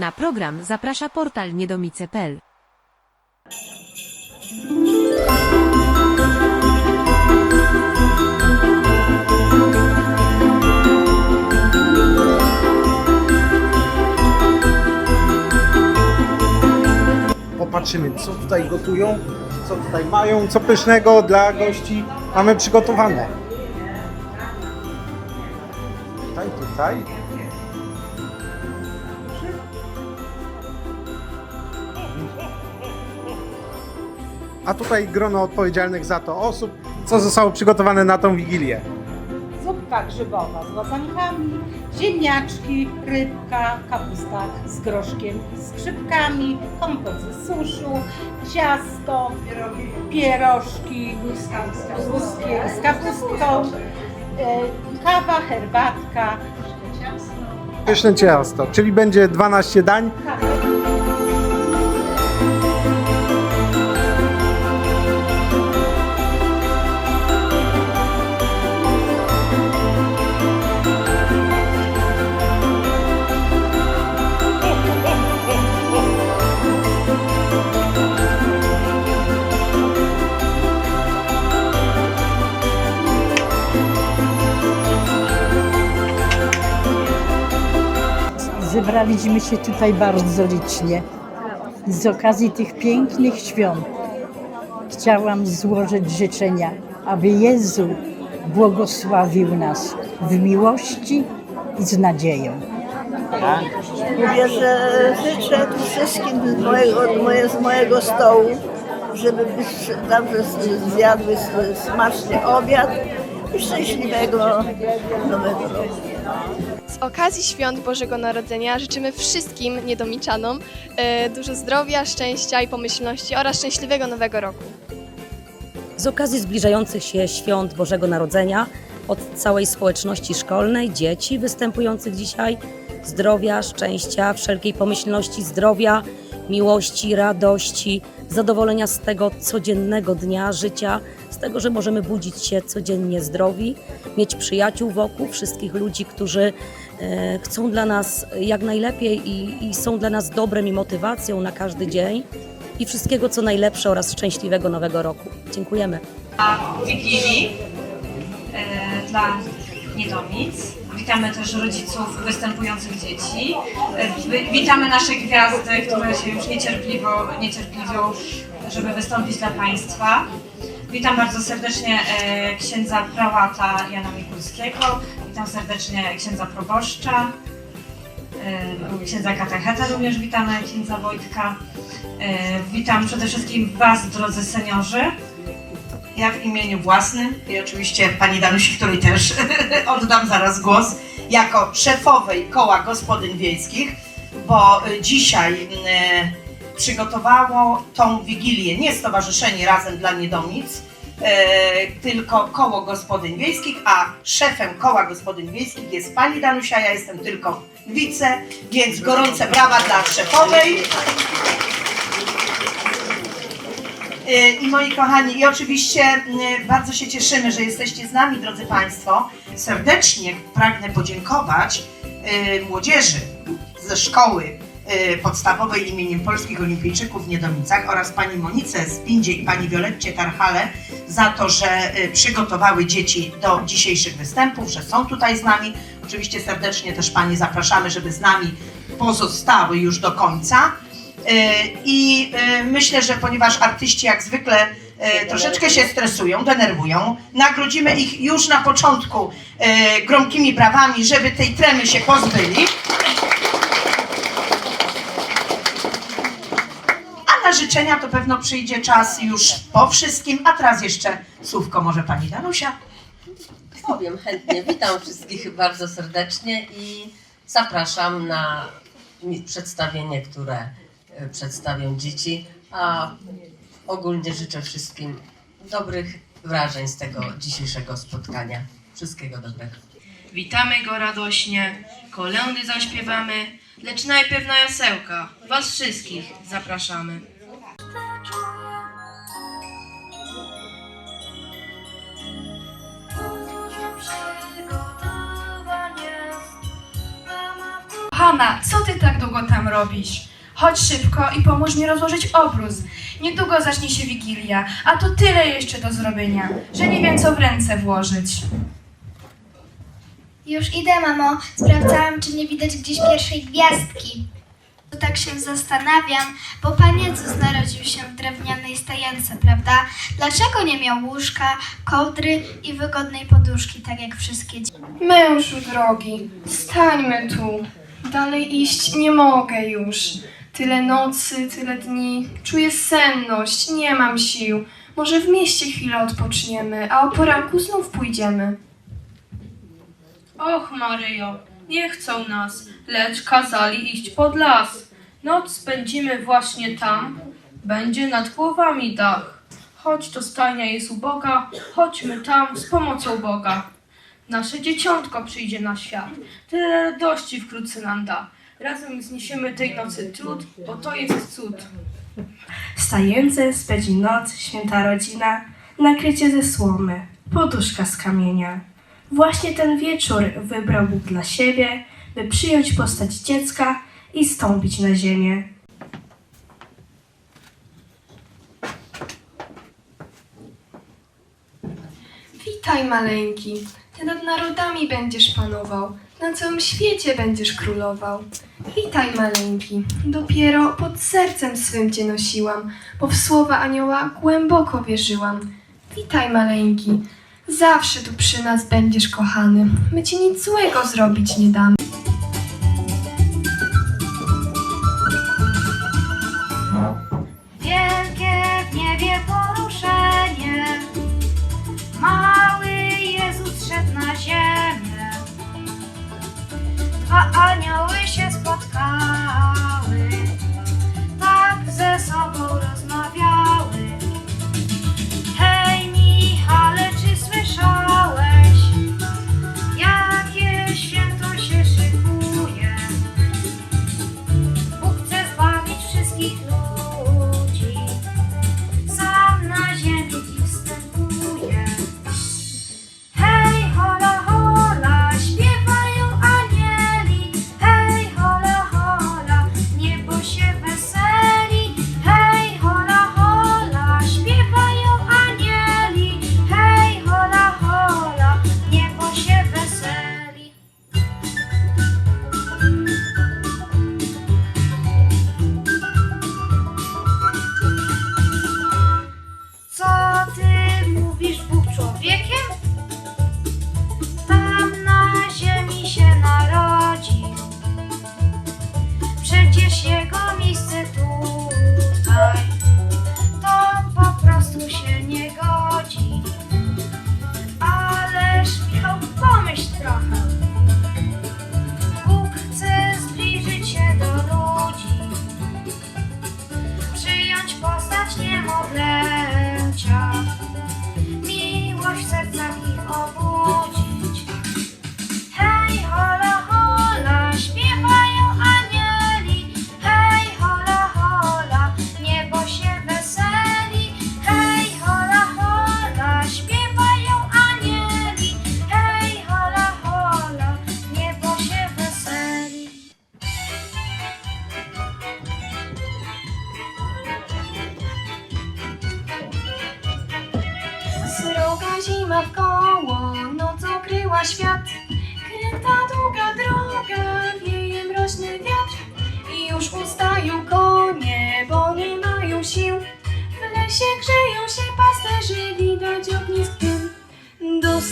Na program zaprasza portal niedomice.pl. Popatrzymy, co tutaj gotują, co tutaj mają, co pysznego dla gości mamy przygotowane. Tutaj, tutaj. A tutaj grono odpowiedzialnych za to osób, co zostało przygotowane na tą wigilię. Zupka grzybowa z łazankami, ziemniaczki, rybka, kapusta z groszkiem, z grzybkami, kompot ze suszu, ciasto, pierożki z kapustką, e, kawa, herbatka, Pyszne ciasto, czyli będzie 12 dań. Zebraliśmy się tutaj bardzo licznie. Z okazji tych pięknych świąt chciałam złożyć życzenia, aby Jezu błogosławił nas w miłości i z nadzieją. Mówię, że życzę tu wszystkim z mojego, moje, z mojego stołu, żeby dobrze zjadły smaczny obiad szczęśliwego nowego roku. Z okazji świąt Bożego Narodzenia życzymy wszystkim niedomiczanom e, dużo zdrowia, szczęścia i pomyślności oraz szczęśliwego nowego roku. Z okazji zbliżających się świąt Bożego Narodzenia od całej społeczności szkolnej, dzieci występujących dzisiaj, zdrowia, szczęścia, wszelkiej pomyślności, zdrowia, miłości, radości, zadowolenia z tego codziennego dnia życia, tego, że możemy budzić się codziennie zdrowi, mieć przyjaciół wokół, wszystkich ludzi, którzy e, chcą dla nas jak najlepiej i, i są dla nas dobrem i motywacją na każdy dzień i wszystkiego co najlepsze oraz szczęśliwego nowego roku. Dziękujemy. Wigilii e, dla niedomic. Witamy też rodziców występujących dzieci. E, wi- witamy nasze gwiazdy, które się już niecierpliwo, niecierpliwią, żeby wystąpić dla Państwa. Witam bardzo serdecznie e, księdza prałata Jana Mikulskiego. Witam serdecznie księdza proboszcza. E, księdza katecheta również witamy, księdza Wojtka. E, witam przede wszystkim Was, drodzy seniorzy. Ja w imieniu własnym i oczywiście pani Danusi, której też oddam zaraz głos, jako szefowej koła gospodyń wiejskich, bo dzisiaj przygotowało tą wigilię nie Stowarzyszenie Razem dla Niedomic, y, tylko koło gospodyń wiejskich, a szefem koła gospodyń wiejskich jest pani Danusia, ja jestem tylko wice, więc gorące brawa dla szefowej. Y, I moi kochani, i oczywiście bardzo się cieszymy, że jesteście z nami, drodzy Państwo. Serdecznie pragnę podziękować y, młodzieży ze szkoły podstawowej imieniem Polskich Olimpijczyków w Niedomicach oraz pani Monice z Pindzie i pani Violetcie Tarchale za to, że y, przygotowały dzieci do dzisiejszych występów, że są tutaj z nami. Oczywiście serdecznie też Panie zapraszamy, żeby z nami pozostały już do końca. E, I myślę, że ponieważ artyści jak zwykle troszeczkę się stresują, denerwują, nagrodzimy ich już na początku gromkimi brawami, żeby tej tremy się pozbyli. Na życzenia to pewno przyjdzie czas już po wszystkim, a teraz jeszcze słówko może pani Danusia. Powiem chętnie. Witam wszystkich bardzo serdecznie i zapraszam na przedstawienie, które e, przedstawią dzieci. A ogólnie życzę wszystkim dobrych wrażeń z tego dzisiejszego spotkania. Wszystkiego dobrego. Witamy go radośnie, kolędy zaśpiewamy, lecz najpierw na jasełka. Was wszystkich zapraszamy. Kochana, co ty tak długo tam robisz? Chodź szybko i pomóż mi rozłożyć obrus. Niedługo zacznie się Wigilia, a to tyle jeszcze do zrobienia, że nie wiem co w ręce włożyć. Już idę, mamo. Sprawdzałam, czy nie widać gdzieś pierwszej gwiazdki. Tak się zastanawiam, bo Pan Jezus narodził się w drewnianej stajence, prawda? Dlaczego nie miał łóżka, kołdry i wygodnej poduszki, tak jak wszystkie dzieci? Mężu drogi, stańmy tu. Dalej iść nie mogę już. Tyle nocy, tyle dni. Czuję senność, nie mam sił. Może w mieście chwilę odpoczniemy, a o poranku znów pójdziemy. Och, Maryjo, nie chcą nas, lecz kazali iść pod las. Noc spędzimy właśnie tam, będzie nad głowami dach. Choć to stajnia jest uboga, chodźmy tam z pomocą Boga. Nasze dzieciątko przyjdzie na świat, tyle radości wkrótce nam da. Razem zniesiemy tej nocy trud, bo to jest cud. Stajence spędzi noc, święta rodzina, nakrycie ze słomy, poduszka z kamienia. Właśnie ten wieczór wybrał Bóg dla siebie, by przyjąć postać dziecka i stąpić na ziemię. Witaj, maleńki. Nad narodami będziesz panował, na całym świecie będziesz królował. Witaj, maleńki. Dopiero pod sercem swym cię nosiłam, bo w słowa anioła głęboko wierzyłam. Witaj, maleńki. Zawsze tu przy nas będziesz kochany. My ci nic złego zrobić nie damy. I wish it's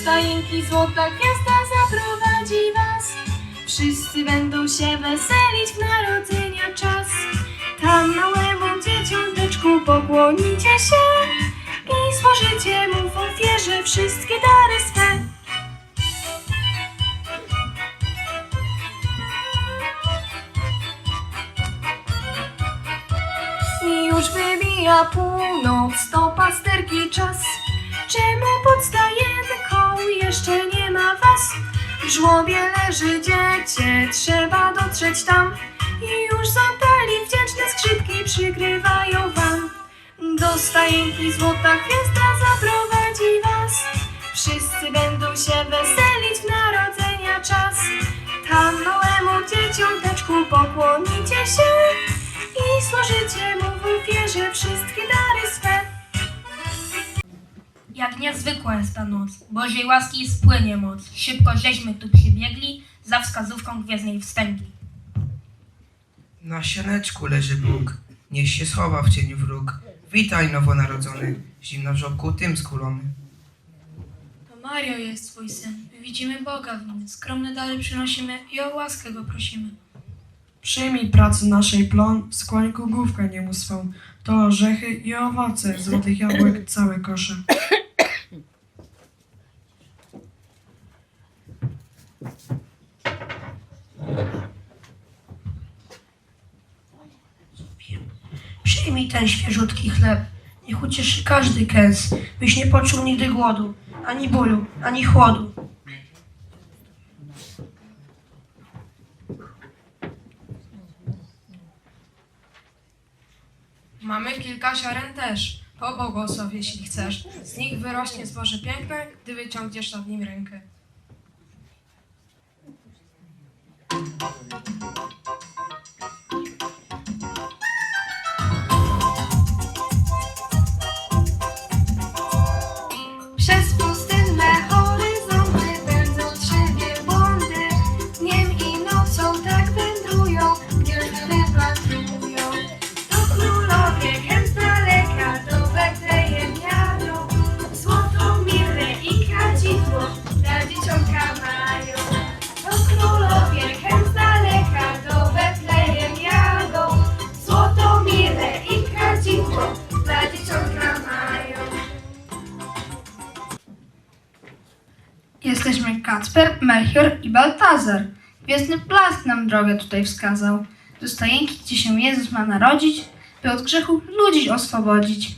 stajenki złota gwiazda zaprowadzi was. Wszyscy będą się weselić w narodzenia czas. Tam małemu dzieciąteczku pokłonicie się i złożycie mu w ofierze wszystkie dary swe. Już wybija północ, to pasterki czas. Czemu pod stajenką jeszcze nie ma was? W żłobie leży dziecię, trzeba dotrzeć tam. I już z wdzięczne skrzypki przygrywają wam. Do stajenki złota gwiazda zaprowadzi was. Wszyscy będą się weselić w narodzenia czas. Tam małemu dzieciąteczku pokłonicie się i złożycie mu w ofierze Jak niezwykła jest ta noc, Bożej łaski spłynie moc. Szybko żeśmy tu przybiegli, za wskazówką gwiezdnej wstęgi. Na sianeczku leży Bóg, niech się schowa w cieniu wróg. Witaj nowonarodzony, zimno w żołku tym skulony. To Mario jest twój syn. Widzimy Boga w nim. Skromne dary przynosimy i o łaskę go prosimy. Przyjmij pracę naszej plon, skłoń główkę niemu swą. To orzechy i owoce, złotych jabłek całe kosze. Przyjmij ten świeżutki chleb. Niech ucieszy każdy kęs, byś nie poczuł nigdy głodu, ani bólu, ani chłodu. Mamy kilka ziaren też. Pobłogosław, jeśli chcesz. Z nich wyrośnie zboże piękne, gdy wyciągniesz nad nim rękę. Baltazar. Gwiezdny blask nam drogę tutaj wskazał. Do stajenki, gdzie się Jezus ma narodzić, by od grzechu ludzi oswobodzić.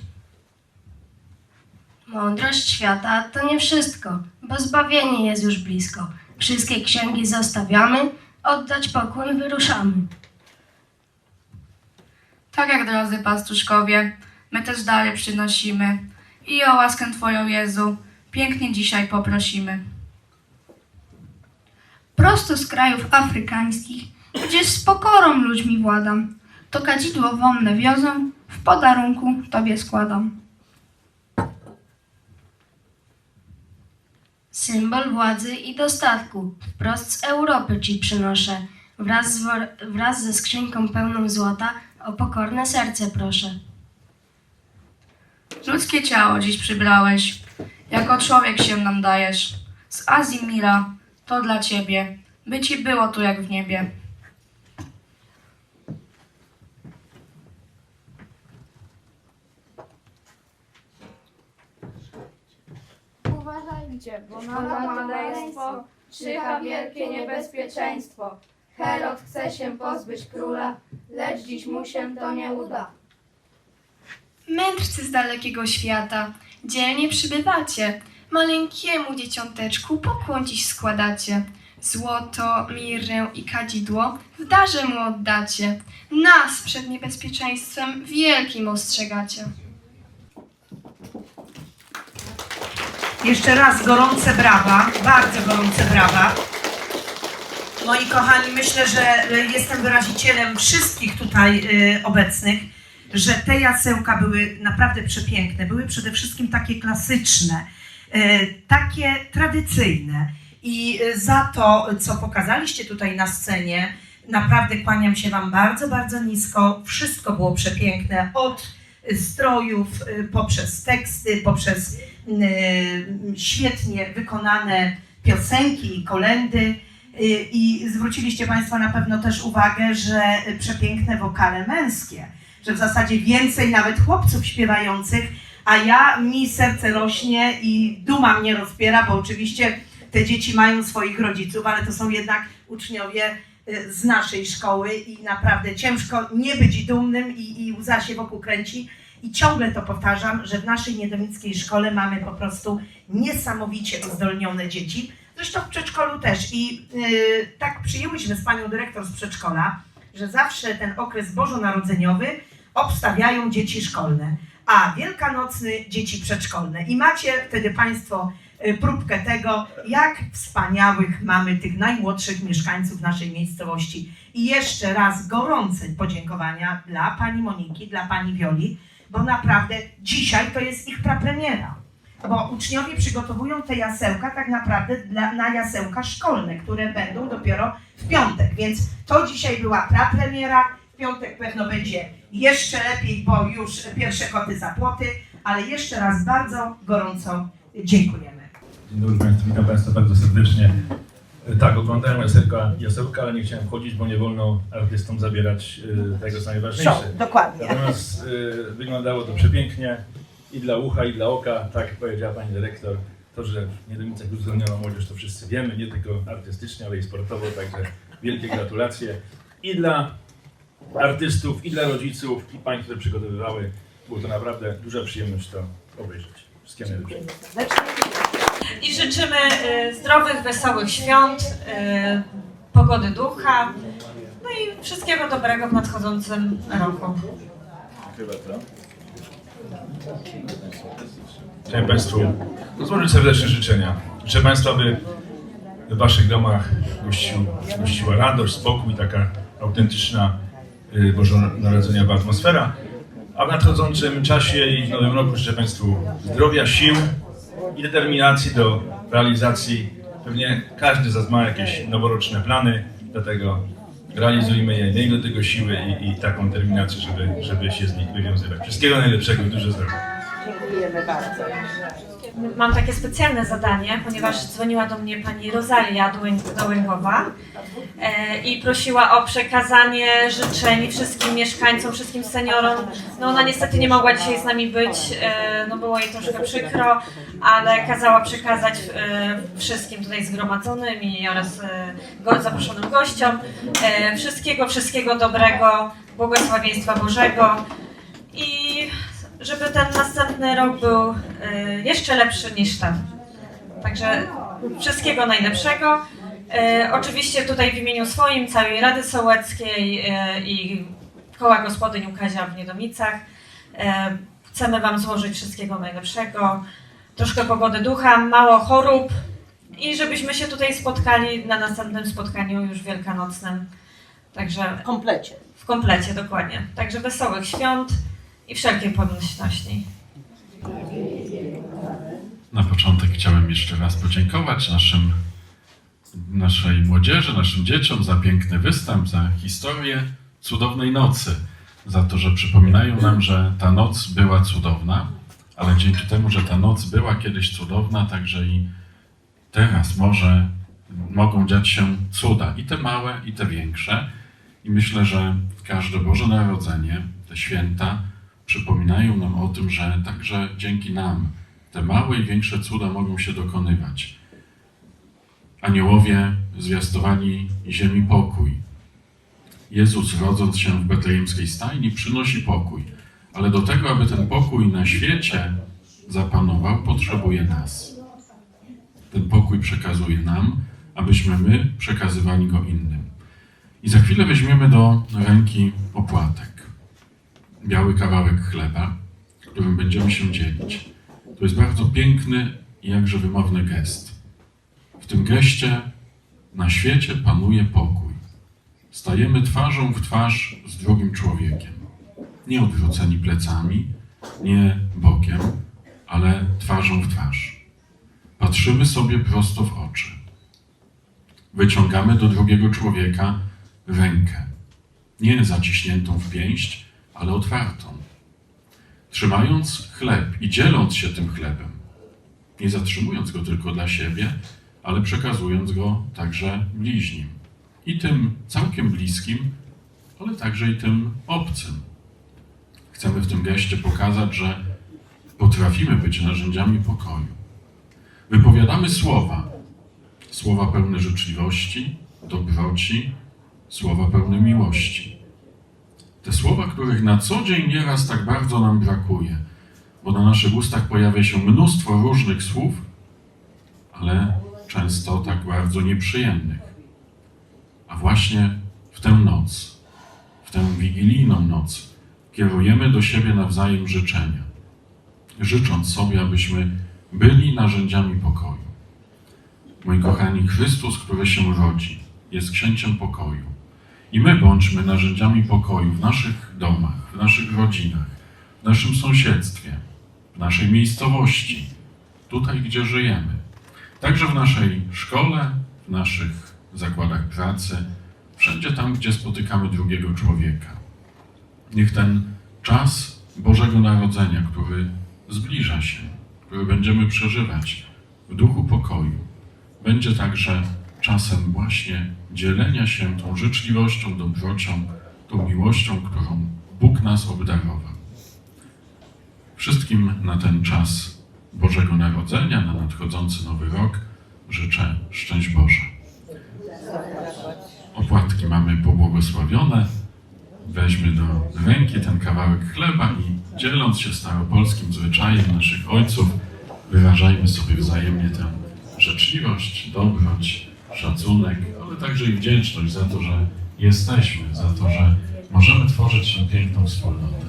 Mądrość świata to nie wszystko, bo zbawienie jest już blisko. Wszystkie księgi zostawiamy, oddać pokój wyruszamy. Tak jak drodzy pastuszkowie, my też dalej przynosimy i o łaskę Twoją Jezu pięknie dzisiaj poprosimy. Prosto z krajów afrykańskich, gdzie z pokorą ludźmi władam, to kadzidło wonne wiozą, w podarunku Tobie składam. Symbol władzy i dostatku, wprost z Europy Ci przynoszę. Wraz, z wraz ze skrzynką pełną złota, o pokorne serce proszę. Ludzkie ciało dziś przybrałeś, jako człowiek się nam dajesz. Z Azji mila, to dla Ciebie, by Ci było tu jak w niebie. Uważajcie, bo na maleństwo czyha wielkie niebezpieczeństwo. Herod chce się pozbyć króla, lecz dziś mu się to nie uda. Mędrcy z dalekiego świata, dzielnie przybywacie, maleńkiemu dzieciąteczku pokłon dziś składacie. Złoto, mirrę i kadzidło w darze mu oddacie. Nas przed niebezpieczeństwem wielkim ostrzegacie. Jeszcze raz gorące brawa, bardzo gorące brawa. Moi kochani, myślę, że jestem wyrazicielem wszystkich tutaj y, obecnych, że te jasełka były naprawdę przepiękne. Były przede wszystkim takie klasyczne, takie tradycyjne. I y, za to, co pokazaliście tutaj na scenie, naprawdę kłaniam się Wam bardzo, bardzo nisko. Wszystko było przepiękne, od strojów, y, poprzez teksty, poprzez świetnie wykonane piosenki i kolendy. I zwróciliście Państwo na pewno też uwagę, że przepiękne wokale męskie, że w zasadzie więcej nawet chłopców śpiewających, a ja, mi serce rośnie i duma mnie rozpiera, bo oczywiście te dzieci mają swoich rodziców, ale to są jednak uczniowie y, z naszej szkoły i naprawdę ciężko nie być dumnym i, i łza się wokół kręci. I ciągle to powtarzam, że w naszej niedomickiej szkole mamy po prostu niesamowicie uzdolnione dzieci. Zresztą w przedszkolu też. I y, tak przyjęłyśmy z panią dyrektor z przedszkola, że zawsze ten okres bożonarodzeniowy obstawiają dzieci szkolne, a wielkanocny dzieci przedszkolne. I macie wtedy Państwo y, próbkę tego, jak wspaniałych mamy tych najmłodszych mieszkańców naszej miejscowości. I jeszcze raz gorące podziękowania dla pani Moniki, dla pani Wioli, bo naprawdę dzisiaj to jest ich prapremiera. Bo uczniowie przygotowują te jasełka tak naprawdę dla, na jasełka szkolne, które będą dopiero w piątek. Więc to dzisiaj była prapremiera. W piątek pewno będzie jeszcze lepiej, bo już pierwsze koty za płoty. Ale jeszcze raz bardzo gorąco dziękujemy. Dzień dobry Państwu, witam Państwa bardzo serdecznie. Tak, oglądałem jasełka, jasełka, ale nie chciałem wchodzić, bo nie wolno artystom zabierać e, tego, co najważniejsze. Show, dokładnie. Natomiast e, wyglądało to przepięknie i dla ucha, i dla oka, tak powiedziała Pani Dyrektor. To, że w Niedomicach uzdolniono młodzież, to wszyscy wiemy, nie tylko artystycznie, ale i sportowo, także wielkie gratulacje i dla artystów, i dla rodziców, i Pań, które przygotowywały. Było to naprawdę duża przyjemność to obejrzeć. Wszystkiego najlepszego. I życzymy y, zdrowych, wesołych świąt, y, pogody ducha, no i wszystkiego dobrego w nadchodzącym roku. Dziękuję bardzo. Chciałem Państwu złożyć serdeczne życzenia. Życzę Państwa, by w Waszych domach gościł, gościła radość, spokój, taka autentyczna y, bożonarodzeniowa atmosfera. A w nadchodzącym czasie i w nowym roku życzę Państwu zdrowia, sił i determinacji do realizacji. Pewnie każdy z nas ma jakieś noworoczne plany, dlatego realizujmy je, miejmy do tego siły i, i taką determinację, żeby, żeby się z nich wywiązywać. Wszystkiego najlepszego i dużo zdrowia. Dziękujemy bardzo. Mam takie specjalne zadanie, ponieważ dzwoniła do mnie pani Rosalia Dołęg- Dołęgowa e, i prosiła o przekazanie życzeń wszystkim mieszkańcom, wszystkim seniorom. No ona niestety nie mogła dzisiaj z nami być, e, no było jej troszkę przykro, ale kazała przekazać e, wszystkim tutaj zgromadzonym i oraz zaproszonym gościom wszystkiego, wszystkiego dobrego, błogosławieństwa Bożego i żeby ten następny rok był jeszcze lepszy niż ten. Także wszystkiego najlepszego. Y, oczywiście tutaj w imieniu swoim, całej Rady Sołeckiej y, i Koła Gospodyń Ukazia w Niedomicach y, chcemy Wam złożyć wszystkiego najlepszego, troszkę pogody ducha, mało chorób i żebyśmy się tutaj spotkali na następnym spotkaniu już wielkanocnym. Także W komplecie. w komplecie, dokładnie. Także wesołych świąt i wszelkiej pomyślności. Na początek chciałem jeszcze raz podziękować naszym, naszej młodzieży, naszym dzieciom za piękny występ, za historię cudownej nocy, za to, że przypominają nam, że ta noc była cudowna, ale dzięki temu, że ta noc była kiedyś cudowna, także i teraz może mogą dziać się cuda, i te małe, i te większe. I myślę, że każde Boże Narodzenie, te święta, przypominają nam o tym, że także dzięki nam te małe i większe cuda mogą się dokonywać. Aniołowie zwiastowali ziemi pokój. Jezus, rodząc się w betlejemskiej stajni, przynosi pokój, ale do tego, aby ten pokój na świecie zapanował, potrzebuje nas. Ten pokój przekazuje nam, abyśmy my przekazywali go innym. I za chwilę weźmiemy do ręki opłatek. Biały kawałek chleba, którym będziemy się dzielić. To jest bardzo piękny i jakże wymowny gest. W tym geście na świecie panuje pokój. Stajemy twarzą w twarz z drugim człowiekiem. Nie odwróceni plecami, nie bokiem, ale twarzą w twarz. Patrzymy sobie prosto w oczy. Wyciągamy do drugiego człowieka rękę. Nie zaciśniętą w pięść, ale otwartą. Trzymając chleb i dzieląc się tym chlebem, nie zatrzymując go tylko dla siebie, ale przekazując go także bliźnim. I tym całkiem bliskim, ale także i tym obcym. Chcemy w tym geście pokazać, że potrafimy być narzędziami pokoju. Wypowiadamy słowa, słowa pełne życzliwości, dobroci, słowa pełne miłości. Te słowa, których na co dzień nieraz tak bardzo nam brakuje, bo na naszych ustach pojawia się mnóstwo różnych słów, ale często tak bardzo nieprzyjemnych. A właśnie w tę noc, w tę wigilijną noc, kierujemy do siebie nawzajem życzenia, życząc sobie, abyśmy byli narzędziami pokoju. Moi kochani, Chrystus, który się rodzi, jest księciem pokoju. I my bądźmy narzędziami pokoju w naszych domach, w naszych rodzinach, w naszym sąsiedztwie, w naszej miejscowości, tutaj, gdzie żyjemy. Także w naszej szkole, w naszych zakładach pracy, wszędzie tam, gdzie spotykamy drugiego człowieka. Niech ten czas Bożego Narodzenia, który zbliża się, który będziemy przeżywać w duchu pokoju, będzie także czasem właśnie dzielenia się tą życzliwością, dobrocią, tą miłością, którą Bóg nas obdarował. Wszystkim na ten czas Bożego Narodzenia, na nadchodzący Nowy Rok życzę szczęść Boże. Opłatki mamy pobłogosławione. Weźmy do ręki ten kawałek chleba i dzieląc się staropolskim zwyczajem naszych ojców, wyrażajmy sobie wzajemnie tę życzliwość, dobroć, szacunek, ale także i wdzięczność za to, że jesteśmy, za to, że możemy tworzyć tę piękną wspólnotę.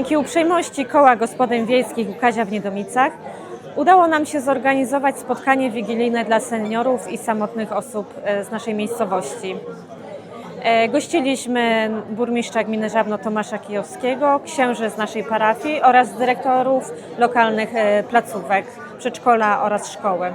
Dzięki uprzejmości Koła Gospodyń Wiejskich Łukazia w Niedomicach udało nam się zorganizować spotkanie wigilijne dla seniorów i samotnych osób e, z naszej miejscowości. E, Gościliśmy burmistrza gminy Żabno Tomasza Kijowskiego, księży z naszej parafii oraz dyrektorów lokalnych e, placówek, przedszkola oraz szkoły.